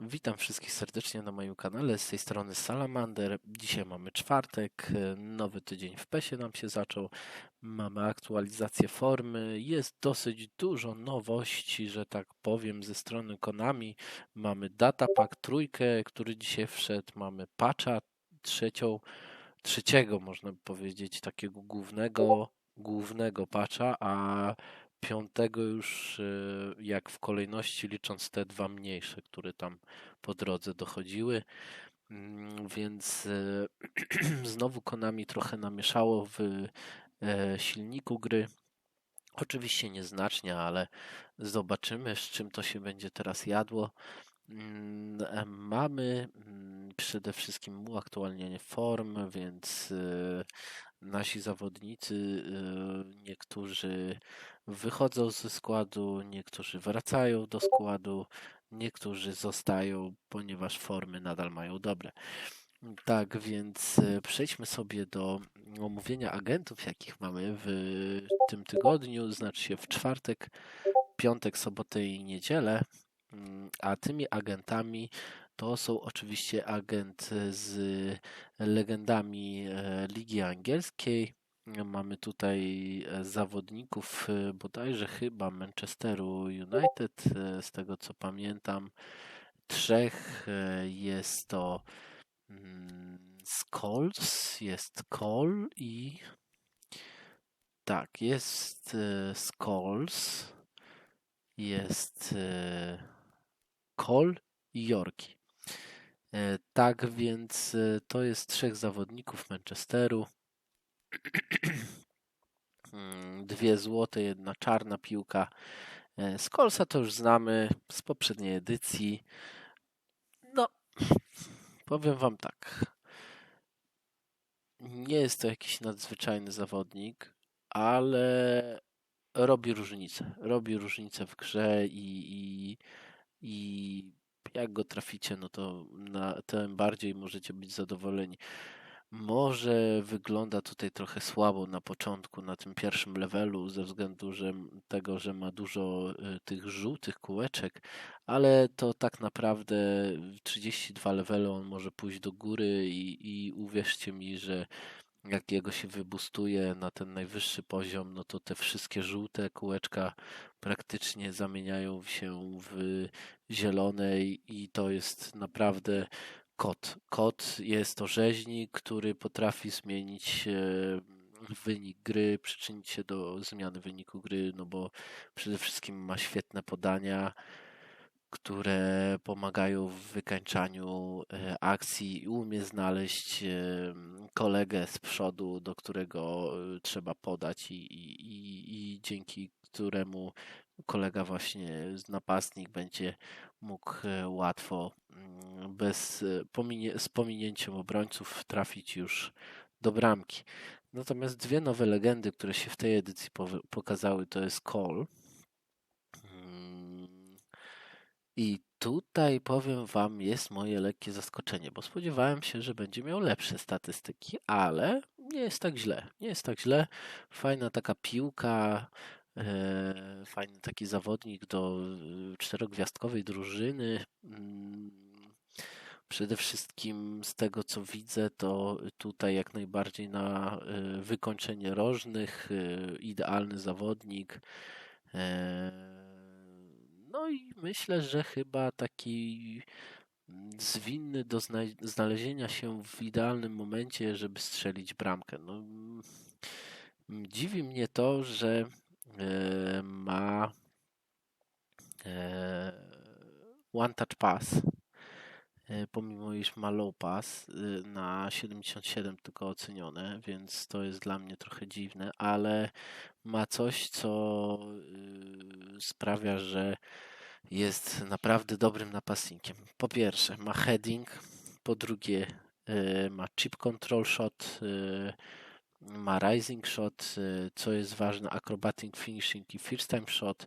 Witam wszystkich serdecznie na moim kanale. Z tej strony Salamander. Dzisiaj mamy czwartek, nowy tydzień w PESie nam się zaczął. Mamy aktualizację formy. Jest dosyć dużo nowości, że tak powiem, ze strony Konami. Mamy datapack trójkę, który dzisiaj wszedł. Mamy patcha trzecią, trzeciego można by powiedzieć, takiego głównego, głównego patcha, a piątego już e, jak w kolejności, licząc te dwa mniejsze, które tam po drodze dochodziły. Mm, więc e, znowu Konami trochę namieszało w e, silniku gry. Oczywiście nieznacznie, ale zobaczymy, z czym to się będzie teraz jadło. Mm, mamy mm, przede wszystkim uaktualnienie form, więc nasi zawodnicy, niektórzy wychodzą ze składu, niektórzy wracają do składu, niektórzy zostają, ponieważ formy nadal mają dobre. Tak, więc e, przejdźmy sobie do omówienia agentów, jakich mamy w tym tygodniu, znaczy się w czwartek, piątek, sobotę i niedzielę. Mm, a tymi agentami to są oczywiście agent z legendami e, Ligi Angielskiej, Mamy tutaj e, zawodników e, bodajże chyba Manchesteru United, e, z tego co pamiętam. Trzech jest to mm, Scholes, jest Cole i tak, jest Scholes, jest Cole i Yorki. Tak więc to jest trzech zawodników Manchesteru. Hmm, dwie złote, jedna czarna piłka. E, z Kolsa to już znamy z poprzedniej edycji. No, powiem Wam tak. Nie jest to jakiś nadzwyczajny zawodnik, ale robi różnicę. Robi różnicę w grze i, i, i jak go traficie, no to na, tym bardziej możecie być zadowoleni. Może wygląda tutaj trochę słabo na początku, na tym pierwszym levelu, ze względu że tego, że ma dużo y, tych żółtych kółeczek, ale to tak naprawdę 32 levely on może pójść do góry i, i uwierzcie mi, że jak jego się wybustuje na ten najwyższy poziom, no to te wszystkie żółte kółeczka praktycznie zamieniają się w zielone i to jest naprawdę Kot. Kot jest to rzeźnik, który potrafi zmienić wynik gry, przyczynić się do zmiany wyniku gry, no bo przede wszystkim ma świetne podania, które pomagają w wykańczaniu e, akcji i umie znaleźć kolegę z przodu, do którego e, trzeba podać i, i, i, dzięki któremu kolega właśnie napastnik będzie mógł e, łatwo mm, bez e, pominie, z pominięciem obrońców trafić już do bramki. Natomiast dwie nowe legendy, które się w tej edycji pokazały, to jest Call. Mm, I tutaj powiem Wam, jest moje lekkie zaskoczenie, bo spodziewałem się, że będzie miał lepsze statystyki, ale nie jest tak źle. Nie jest tak źle. Fajna taka piłka, E, fajny taki zawodnik do e, czterogwiazdkowej drużyny. Mm, przede wszystkim z tego co widzę, to tutaj jak najbardziej na e, wykończenie rożnych, idealny zawodnik. No i myślę, że chyba taki zwinny do znalezienia się w idealnym momencie, żeby strzelić bramkę. No, mm, dziwi mnie to, że E, ma e, One Touch Pass, pomimo iż ma Low Pass na 77 tylko ocenione, więc to jest dla mnie trochę dziwne, ale ma coś, co sprawia, że jest naprawdę dobrym napastnikiem. Po pierwsze, ma heading, po drugie, ma chip control shot, ma Rising Shot, co jest ważne, Acrobatic Finishing i First Time Shot,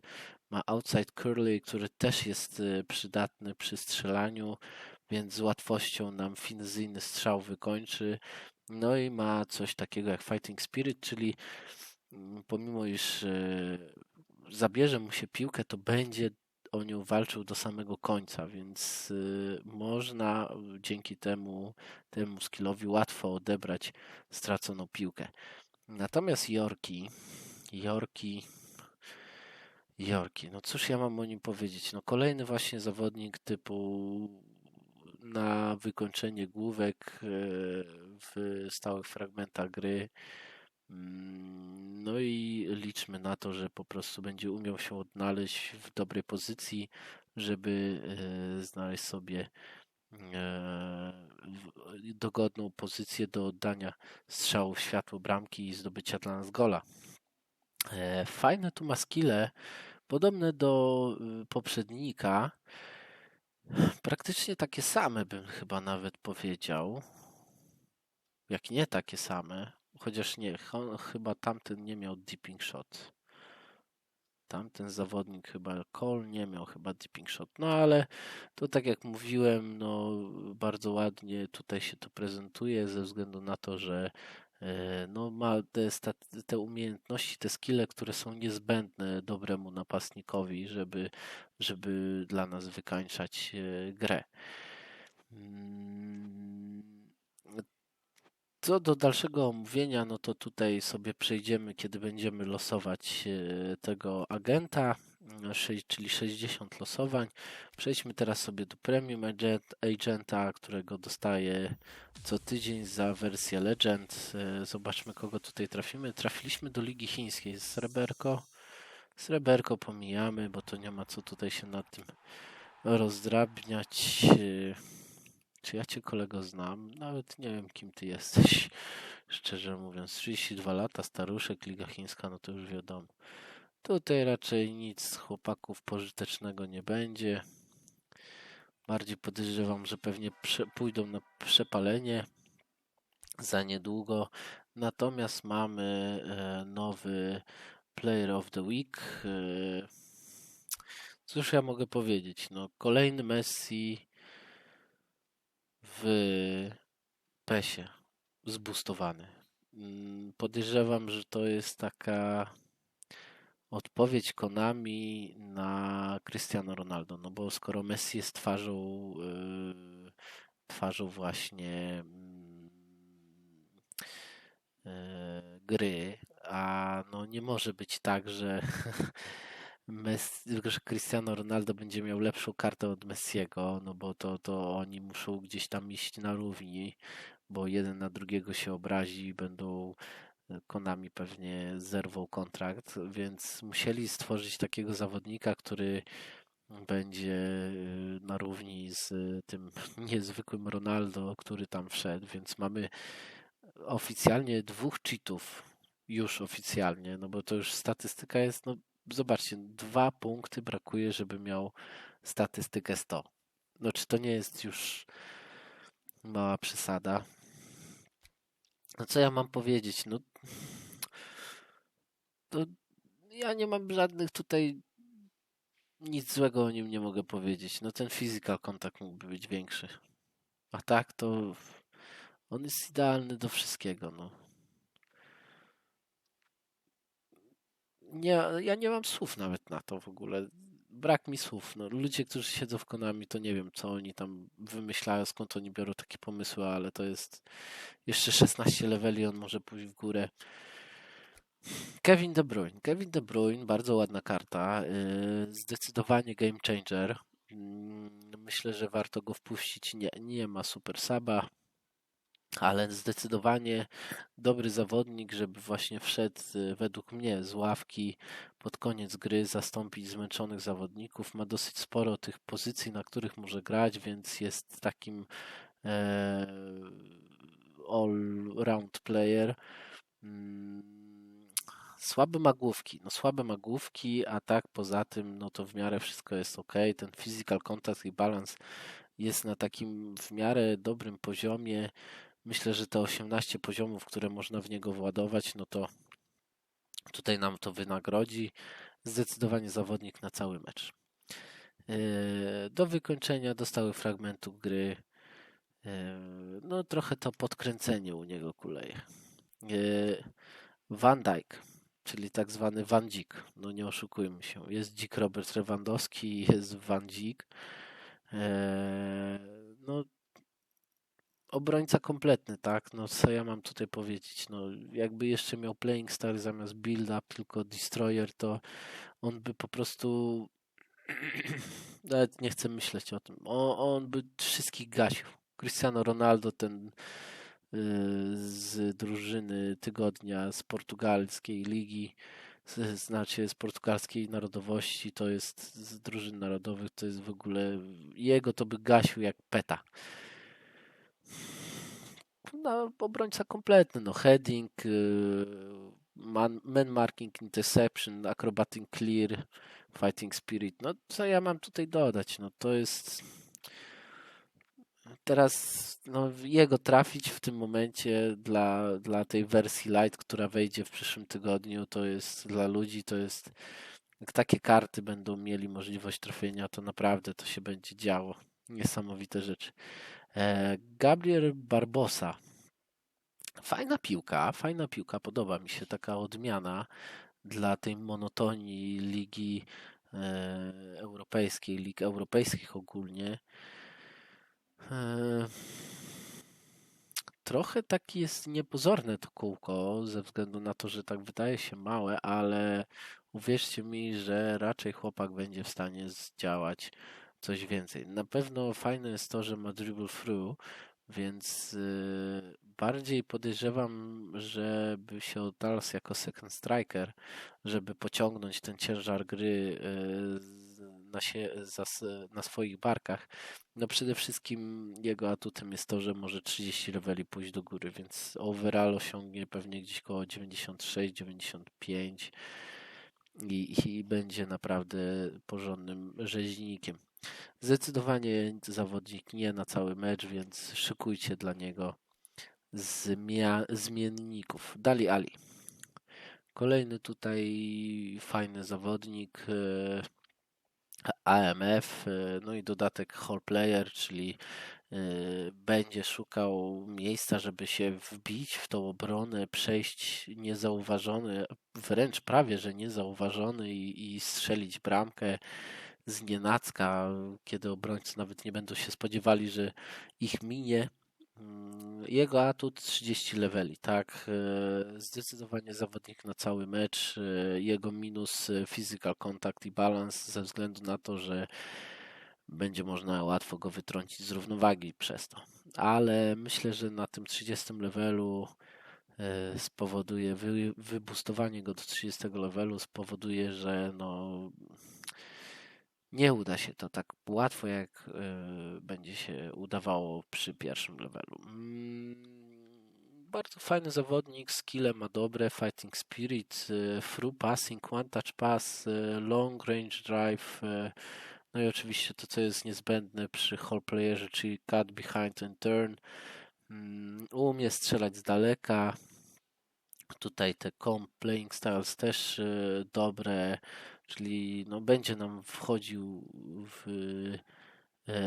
ma Outside Curly, który też jest przydatny przy strzelaniu, więc z łatwością nam finezyjny strzał wykończy. No i ma coś takiego jak Fighting Spirit, czyli mm, pomimo iż y, zabierze mu się piłkę, to będzie o nią walczył do samego końca, więc y, można dzięki temu, temu skillowi łatwo odebrać straconą piłkę. Natomiast Jorki, Jorki, Jorki, no cóż ja mam o nim powiedzieć? No kolejny właśnie zawodnik typu na wykończenie główek e, w stałych fragmentach gry. Mm, no i liczmy na to, że po prostu będzie umiał się odnaleźć w dobrej pozycji, żeby e, znaleźć sobie e, dogodną pozycję do oddania strzału w światło bramki i zdobycia dla nas gola. Fajne tu ma skille, podobne do poprzednika, Praktycznie takie same bym chyba nawet powiedział. Jak nie takie same, chociaż nie, chyba tamten nie miał dipping shot. Tamten zawodnik chyba Cole nie miał chyba dipping shot. No ale to tak jak mówiłem, no bardzo ładnie tutaj się to prezentuje ze względu na to, że no, ma te, te umiejętności, te skille, które są niezbędne dobremu napastnikowi, żeby, żeby dla nas wykańczać e, grę. Mm, co do dalszego omówienia, no to tutaj sobie przejdziemy, kiedy będziemy losować e, tego agenta czyli 60 losowań. Przejdźmy teraz sobie do Premium Agenta, którego dostaję co tydzień za wersję Legend. E, zobaczmy, kogo tutaj trafimy. Trafiliśmy do Ligi Chińskiej. Sreberko. Sreberko pomijamy, bo to nie ma co tutaj się nad tym rozdrabniać. E, czy ja cię kolego znam? Nawet nie wiem, kim ty jesteś. Szczerze mówiąc, 32 lata, staruszek, Liga Chińska, no to już wiadomo. Tutaj raczej nic z chłopaków pożytecznego nie będzie. Bardziej podejrzewam, że pewnie pójdą na przepalenie za niedługo. Natomiast mamy e, nowy Player of the Week. E, cóż ja mogę powiedzieć? No, kolejny Messi w PESie zbustowany. Mm, podejrzewam, że to jest taka odpowiedź Konami na Cristiano Ronaldo, no bo skoro Messi jest twarzą, yy, twarzą właśnie yy, gry, a no nie może być tak, że, Messi, Cristiano Ronaldo będzie miał lepszą kartę od Messiego, no bo to, to oni muszą gdzieś tam iść na równi, bo jeden na drugiego się obrazi i będą Konami pewnie zerwał kontrakt, więc musieli stworzyć takiego zawodnika, który będzie y, na równi z tym niezwykłym Ronaldo, który tam wszedł, więc mamy oficjalnie dwóch cheatów, już oficjalnie, no bo to już statystyka jest, no zobaczcie, dwa punkty brakuje, żeby miał statystykę 100. No czy to nie jest już mała przesada? No co ja mam powiedzieć? No to ja nie mam żadnych tutaj nic złego o nim nie mogę powiedzieć. No ten physical kontakt mógłby być większy. A tak to on jest idealny do wszystkiego, no. Nie, ja nie mam słów nawet na to w ogóle brak mi słów. No, ludzie, którzy siedzą w Konami, to nie wiem, co oni tam wymyślają, skąd oni biorą takie pomysły, ale to jest jeszcze 16 leveli, on może pójść w górę. Kevin De Bruyne. Kevin De Bruyne, bardzo ładna karta. Yy, zdecydowanie game changer. Mm, myślę, że warto go wpuścić. Nie, nie ma super saba ale zdecydowanie dobry zawodnik, żeby właśnie wszedł y, według mnie z ławki pod koniec gry, zastąpić zmęczonych zawodników. Ma dosyć sporo tych pozycji, na których może grać, więc jest takim e, all-round player. Mm, słabe ma główki, no słabe ma główki, a tak poza tym, no to w miarę wszystko jest ok. Ten physical contact i balance jest na takim w miarę dobrym poziomie. Myślę, że te 18 poziomów, które można w niego władować, no to tutaj nam to wynagrodzi. Zdecydowanie zawodnik na cały mecz. E, do wykończenia dostały fragmentu gry. E, no trochę to podkręcenie u niego kuleje. E, Van Dijk. czyli tak zwany Van Dijk. No nie oszukujmy się. Jest Dzik Robert Lewandowski, jest Van Dijk. No obrońca kompletny, tak? No co ja mam tutaj powiedzieć? No jakby jeszcze miał playing style zamiast build up, tylko destroyer, to on by po prostu nawet nie chcę myśleć o tym. On, on by wszystkich gasił. Cristiano Ronaldo, ten y, z drużyny tygodnia z portugalskiej ligi, znaczy z portugalskiej narodowości, to jest z drużyn narodowych, to jest w ogóle jego to by gasił jak peta. No, obrońca kompletny, no heading, y, man, man marking, interception, acrobatic clear, fighting spirit. No co ja mam tutaj dodać? No to jest teraz no, jego trafić w tym momencie dla, dla tej wersji light, która wejdzie w przyszłym tygodniu, to jest dla ludzi, to jest jak takie karty będą mieli możliwość trafienia, to naprawdę to się będzie działo. Niesamowite rzeczy. E, Gabriel Barbosa. Fajna piłka, fajna piłka, podoba mi się taka odmiana dla tej monotonii ligi e, europejskiej, lig europejskich ogólnie. E, trochę taki jest niepozorne to kółko, ze względu na to, że tak wydaje się małe, ale uwierzcie mi, że raczej chłopak będzie w stanie zdziałać coś więcej. Na pewno fajne jest to, że ma dribble through, więc y, bardziej podejrzewam, żeby się odnalazł jako second striker, żeby pociągnąć ten ciężar gry y, na, się, na swoich barkach. No przede wszystkim jego atutem jest to, że może 30 leveli pójść do góry, więc overall osiągnie pewnie gdzieś koło 96-95 i, i będzie naprawdę porządnym rzeźnikiem. Zdecydowanie zawodnik nie na cały mecz, więc szykujcie dla niego zmia- zmienników. Dali Ali. Kolejny tutaj fajny zawodnik e, AMF, e, no i dodatek Hall Player, czyli e, będzie szukał miejsca, żeby się wbić w tą obronę, przejść niezauważony, wręcz prawie że niezauważony i, i strzelić bramkę z nienacka, kiedy obrońcy nawet nie będą się spodziewali, że ich minie. Mm, jego atut 30 leveli, tak. E, zdecydowanie zawodnik na cały mecz. E, jego minus e, physical contact i balance ze względu na to, że będzie można łatwo go wytrącić z równowagi przez to. Ale myślę, że na tym 30 levelu spowoduje, wy, wybustowanie go do 30 levelu spowoduje, że no nie uda się to tak łatwo, jak y, będzie się udawało przy pierwszym levelu. Mm, bardzo fajny zawodnik, skille ma dobre, fighting spirit, y, through passing, one touch pass, y, long range drive, no i oczywiście to, co jest niezbędne przy hall playerze, czyli cut behind and turn. Mm, umie strzelać z daleka. Tutaj te comp playing styles też dobre czyli no, będzie nam wchodził w e,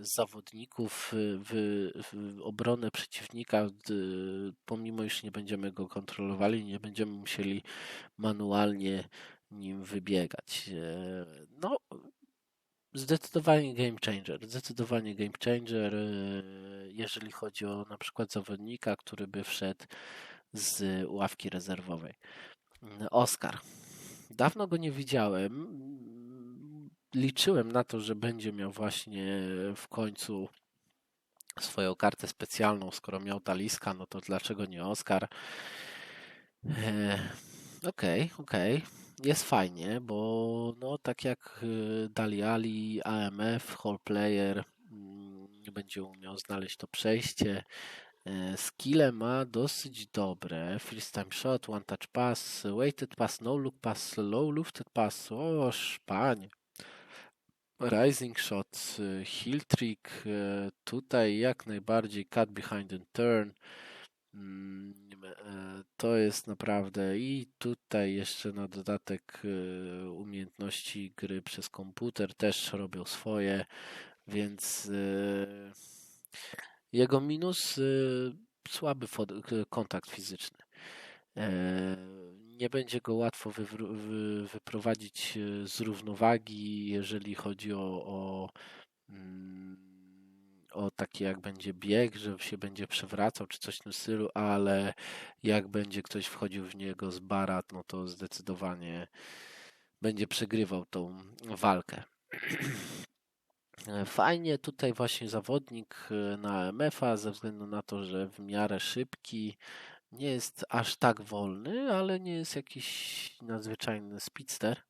zawodników w, w, obronę przeciwnika, pomimo iż nie będziemy go kontrolowali, nie będziemy musieli manualnie nim wybiegać. E, no, zdecydowanie game changer. Zdecydowanie game changer, e, jeżeli chodzi o na przykład zawodnika, który by wszedł z ławki rezerwowej. Oscar. Dawno go nie widziałem. Liczyłem na to, że będzie miał właśnie w końcu swoją kartę specjalną. Skoro miał Taliska, no to dlaczego nie Oscar? E, okej, okej. Okay, okay. Jest fajnie, bo no tak jak e, Dali Ali, AMF, Hall Player mm, będzie umiał znaleźć to przejście. E, skille ma dosyć dobre. Freestyle shot, one touch pass, weighted pass, no look pass, low lifted pass. O, szpanie. Rising shot, e, heel trick. E, tutaj jak najbardziej cut behind and turn. Mm, to jest naprawdę i tutaj jeszcze na dodatek umiejętności gry przez komputer też robią swoje, więc jego minus y, słaby kontakt fizyczny. E, nie będzie go łatwo wyprowadzić e, z równowagi, jeżeli chodzi o, o, mm, o taki jak będzie bieg, że się będzie przewracał czy coś w tym stylu, ale jak będzie ktoś wchodził w niego z barat, no to zdecydowanie będzie przegrywał tą walkę. E, Fajnie tutaj właśnie zawodnik e, na MF-a ze względu na to, że w miarę szybki, nie jest aż tak wolny, ale nie jest jakiś nadzwyczajny speedster,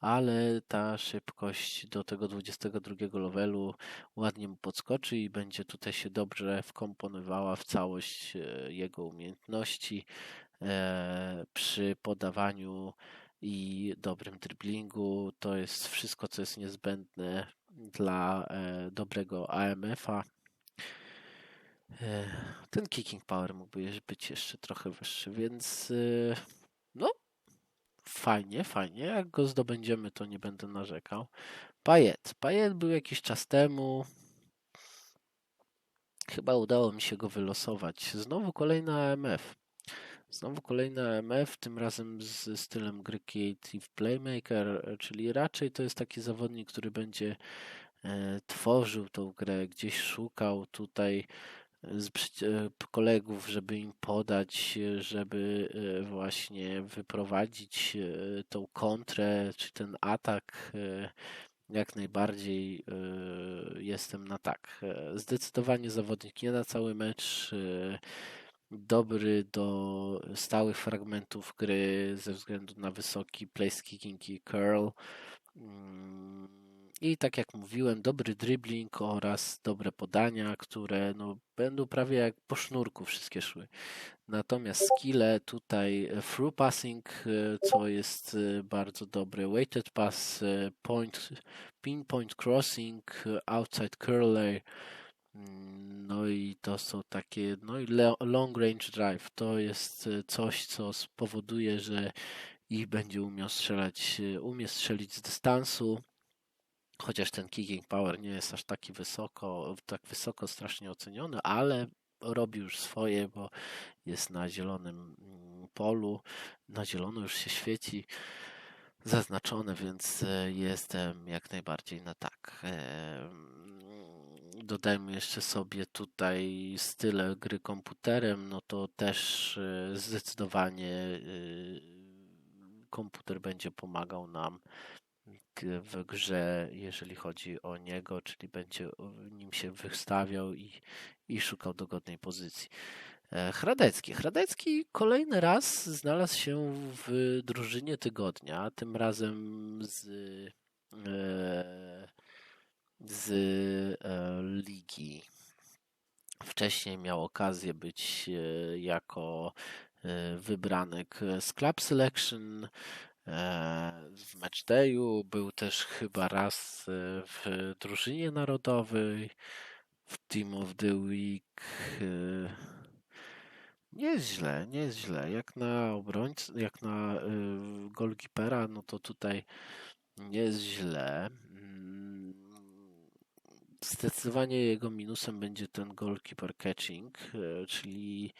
ale ta szybkość do tego 22 levelu ładnie mu podskoczy i będzie tutaj się dobrze wkomponowała w całość e, jego umiejętności przy podawaniu i dobrym driblingu. To jest wszystko, co jest niezbędne dla e, dobrego AMF-a. E, Ten kicking power mógłby być jeszcze trochę wyższy, więc e, no fajnie, fajnie. Jak go zdobędziemy, to nie będę narzekał. Pajet. Pajet był jakiś czas temu. Chyba udało mi się go wylosować. Znowu kolejna AMF. Znowu kolejna AMF, tym razem z stylem gry Creative Playmaker, czyli raczej to jest taki zawodnik, który będzie e, tworzył tą grę, gdzieś szukał tutaj przyci- e, kolegów, żeby im podać, e, żeby e, właśnie wyprowadzić e, tą kontrę, czy ten atak. e, Jak najbardziej e, jestem na tak. E, Zdecydowanie zawodnik nie na cały mecz. Dobry do stałych fragmentów gry ze względu na wysoki place kicking i curl. Mm, I tak jak mówiłem, dobry dribbling oraz dobre podania, które no, będą prawie jak po sznurku wszystkie szły. Natomiast skille tutaj e, through passing, e, co jest e, bardzo dobre, weighted pass, point, pinpoint crossing, outside curler, no i to są takie, no i long range drive, to jest e, coś, co spowoduje, że i będzie umiał strzelać, e, umie strzelić z dystansu, chociaż ten kicking power nie jest aż taki wysoko, tak wysoko strasznie oceniony, ale robi już swoje, bo jest na zielonym mm, polu, na zielono już się świeci zaznaczone, więc e, jestem jak najbardziej na tak. Dodajmy jeszcze sobie tutaj style gry komputerem, no to też e, zdecydowanie e, komputer będzie pomagał nam w grze, jeżeli chodzi o niego, czyli będzie nim się wystawiał i, i szukał dogodnej pozycji. E, Hradecki. Hradecki kolejny raz znalazł się w drużynie tygodnia, tym razem z, e, z e, ligi. Wcześniej miał okazję być e, jako e, wybranek z Club Selection w matchdayu. Był też chyba raz w drużynie narodowej, w Team of the Week. Nie jest źle, nie jest źle. Jak na obrońcę, jak na golkipera, no to tutaj nie jest źle. Zdecydowanie jego minusem będzie ten goalkeeper catching, e, czyli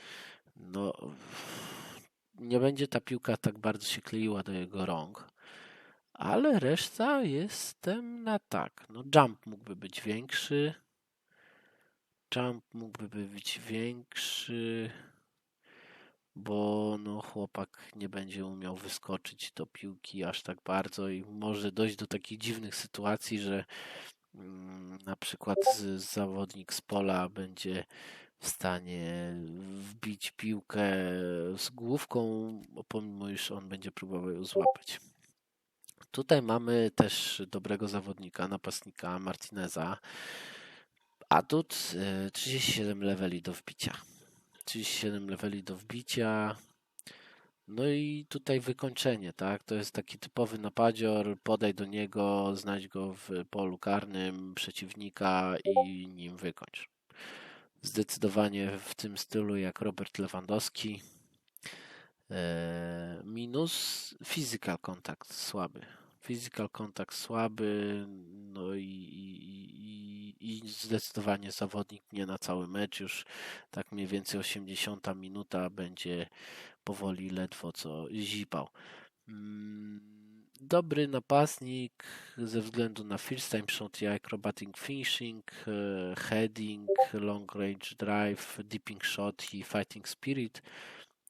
no, nie będzie ta piłka tak bardzo się kleiła do jego rąk, ale reszta jestem na tak. No, jump mógłby być większy. Jump mógłby być większy bo no chłopak nie będzie umiał wyskoczyć do piłki aż tak bardzo i może dojść do takich dziwnych sytuacji, że na przykład zawodnik z pola będzie w stanie wbić piłkę z główką, pomimo iż on będzie próbował ją złapać. Tutaj mamy też dobrego zawodnika, napastnika Martineza. Atut y, 37 leveli do wbicia. 37 leveli do wbicia. No i tutaj wykończenie, tak? To jest taki typowy napadzior, podaj do niego, znajdź go w polu karnym przeciwnika i nim wykończ. Zdecydowanie w tym stylu jak Robert Lewandowski. E, Minus physical kontakt słaby. Physical kontakt słaby, no i, i, i, i zdecydowanie zawodnik nie na cały mecz, już tak mniej więcej 80 minuta będzie powoli ledwo co zipał. Mm, Dobry napastnik ze względu na first time shot i acrobatic finishing, e, heading, long range drive, dipping shot i fighting spirit.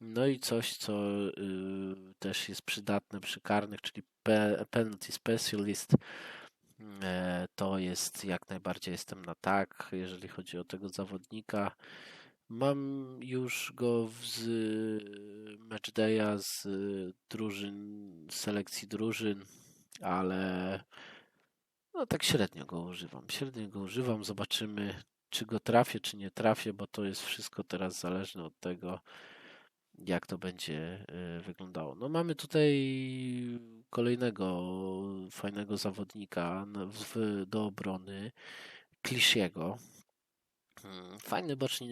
No i coś, co y, też jest przydatne przy karnych, czyli pe- penalty specialist. E, To jest jak najbardziej jestem na tak, jeżeli chodzi o tego zawodnika. Mam już go z matchdaya z drużyn, selekcji drużyn, ale no tak średnio go używam. Średnio go używam, zobaczymy czy go trafię, czy nie trafię, bo to jest wszystko teraz zależne od tego, jak to będzie y, wyglądało. No mamy tutaj kolejnego fajnego zawodnika do obrony, Klisziego. Fajny boczny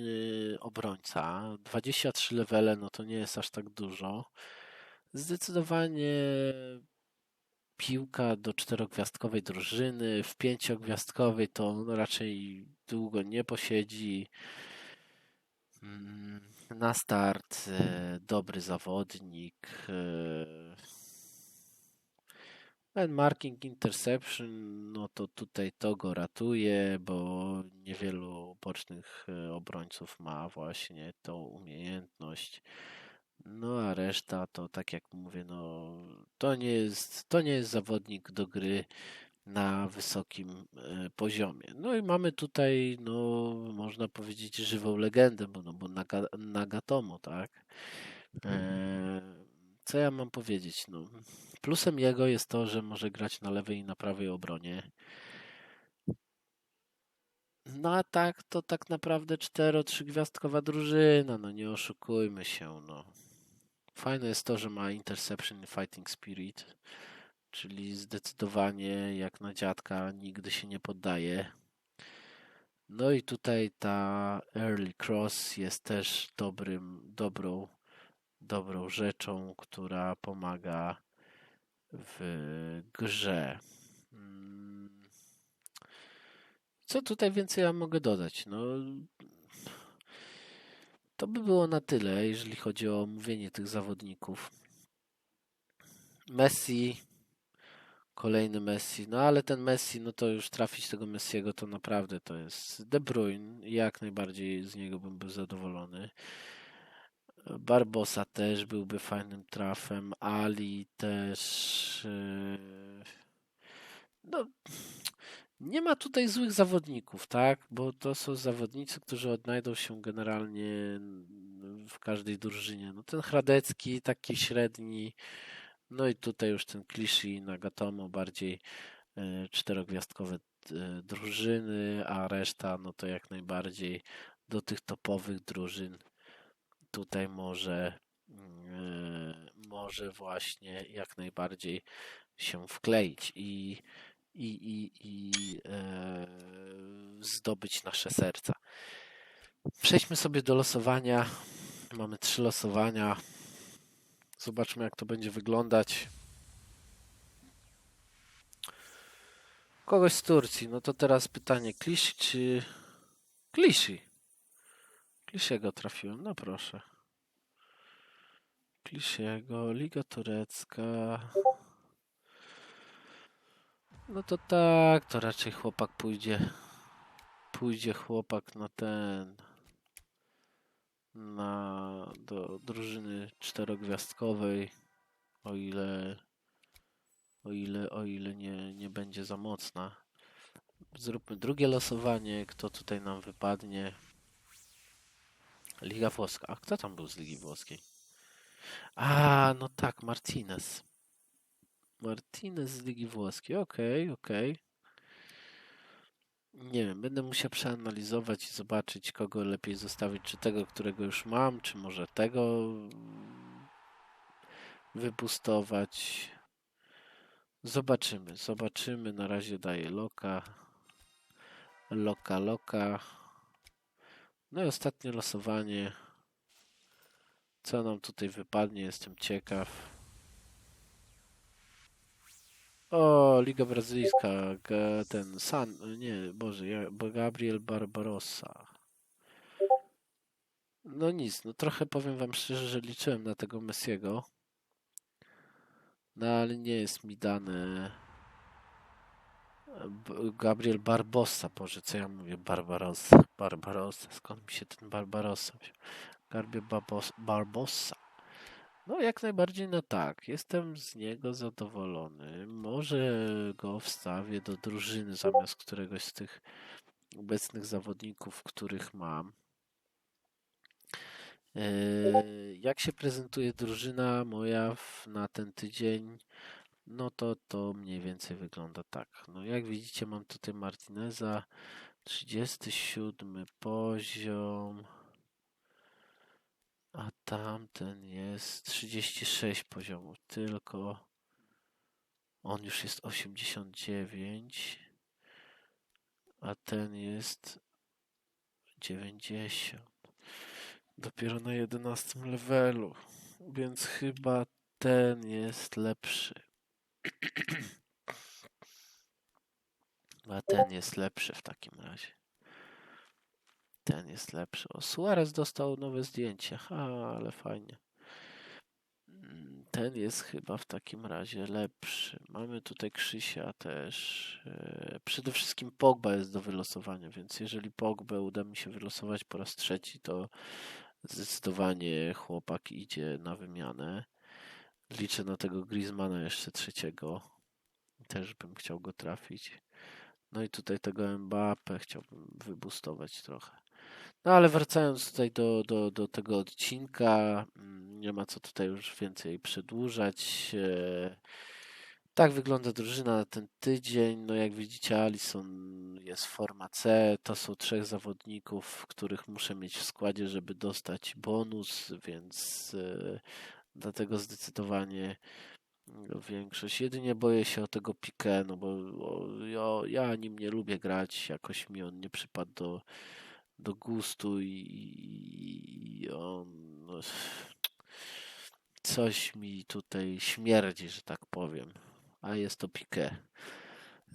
obrońca. 23 levele, no to nie jest aż tak dużo. Zdecydowanie piłka do czterogwiazdkowej drużyny. W pięciogwiazdkowej to on raczej długo nie posiedzi. Mm, Na start e, dobry zawodnik. Ten marking interception, no to tutaj to go ratuje, bo niewielu bocznych e, obrońców ma właśnie tą umiejętność. No a reszta to tak jak mówię, no to nie jest, to nie jest zawodnik do gry na wysokim e, poziomie. No i mamy tutaj, no można powiedzieć, żywą legendę, bo, no, bo Naga, Nagatomo, tak? E, co ja mam powiedzieć? No, plusem jego jest to, że może grać na lewej i na prawej obronie. No a tak, to tak naprawdę cztero, trzygwiazdkowa drużyna, no nie oszukujmy się, no. Fajne jest to, że ma Interception Fighting Spirit, czyli zdecydowanie jak na dziadka nigdy się nie poddaje. No i tutaj ta Early Cross jest też dobrym, dobrą, dobrą rzeczą, która pomaga w grze. Mm. Co tutaj więcej ja mogę dodać? No, to by było na tyle, jeżeli chodzi o omówienie tych zawodników. Messi, kolejny Messi, no ale ten Messi, no to już trafić tego Messiego to naprawdę to jest De Bruyne, jak najbardziej z niego bym był zadowolony. Barbosa też byłby fajnym trafem, Ali też. yy, No, nie ma tutaj złych zawodników, tak? Bo to są zawodnicy, którzy odnajdą się generalnie w każdej drużynie. No ten Hradecki taki średni, no i tutaj już ten Kliszy Nagatomo bardziej e, czterogwiazdkowe e, drużyny, a reszta no to jak najbardziej do tych topowych drużyn tutaj może mm, e, może właśnie jak najbardziej się wkleić i i, i, i e, zdobyć nasze serca. Przejdźmy sobie do losowania. Mamy trzy losowania. Zobaczmy, jak to będzie wyglądać. Kogoś z Turcji. No to teraz pytanie: Kliszy czy. Kliszy. Klisziego trafiłem, no proszę. Klisziego, Liga Turecka. No to tak, to raczej chłopak pójdzie. Pójdzie chłopak na ten. Na do drużyny czterogwiazdkowej. O ile. O ile, o ile nie, nie będzie za mocna. Zróbmy drugie losowanie. Kto tutaj nam wypadnie? Liga Włoska. A kto tam był z Ligi Włoskiej? A, no tak, Martinez. Martinez z Ligi Włoskiej. Okej, okej. Nie wiem, będę musiał przeanalizować i zobaczyć, kogo lepiej zostawić. Czy tego, którego już mam, czy może tego wypustować. Zobaczymy, zobaczymy. Na razie daję loka. Loka, loka. No i ostatnie losowanie. Co nam tutaj wypadnie? Jestem ciekaw. O, Liga Brazylijska, ten San, nie, Boże, Gabriel Barbarossa. No nic, no trochę powiem wam szczerze, że liczyłem na tego Messiego. No ale nie jest mi dane. Gabriel Barbossa, Boże, co ja mówię? Barbarossa. Barbarossa, skąd mi się ten Barbarossa wziął? Gabriel Barbos- Barbossa. No jak najbardziej no tak, jestem z niego zadowolony. Może go wstawię do drużyny zamiast któregoś z tych obecnych zawodników, których mam. Eee, Jak się prezentuje drużyna moja na ten tydzień? No to to mniej więcej wygląda tak. No jak widzicie mam tutaj Martineza 37 poziom, a tamten jest 36 poziomów tylko. On już jest 89, a ten jest 90. Dopiero na 11 levelu, więc chyba ten jest lepszy. A ten jest lepszy w takim razie. Ten jest lepszy. O, Suarez dostał nowe zdjęcie. Ha, ale fajnie. Mm, Ten jest chyba w takim razie lepszy. Mamy tutaj Krzysia też. E, Przede wszystkim Pogba jest do wylosowania, więc jeżeli Pogbę uda mi się wylosować po raz trzeci, to zdecydowanie chłopak idzie na wymianę. Liczę na tego Griezmana jeszcze trzeciego. Też bym chciał go trafić. No i tutaj tego Mbappe chciałbym wybustować trochę. No ale wracając tutaj do, do, do tego odcinka, mm, nie ma co tutaj już więcej przedłużać. E, Tak wygląda drużyna na ten tydzień. No jak widzicie, Alisson jest forma C. To są trzech zawodników, których muszę mieć w składzie, żeby dostać bonus, więc e, dlatego zdecydowanie no, większość. Jedynie boję się o tego Piqué, no bo ja, ja nim nie lubię grać, jakoś mi on nie przypadł do, do gustu i, i on no, coś mi tutaj śmierdzi, że tak powiem, a jest to Piqué.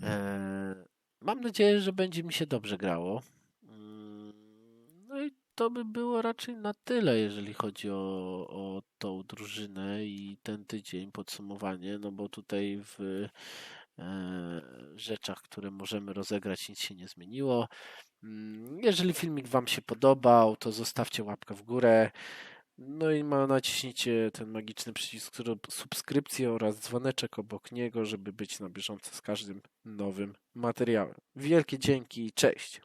E, mam nadzieję, że będzie mi się dobrze grało. I to by było raczej na tyle, jeżeli chodzi o, o tą drużynę i ten tydzień, podsumowanie, no bo tutaj w e, rzeczach, które możemy rozegrać, nic się nie zmieniło. Mm, Jeżeli filmik Wam się podobał, to zostawcie łapkę w górę. No i ma, naciśnijcie ten magiczny przycisk sub- subskrypcji oraz dzwoneczek obok niego, żeby być na bieżąco z każdym nowym materiałem. Wielkie dzięki, cześć!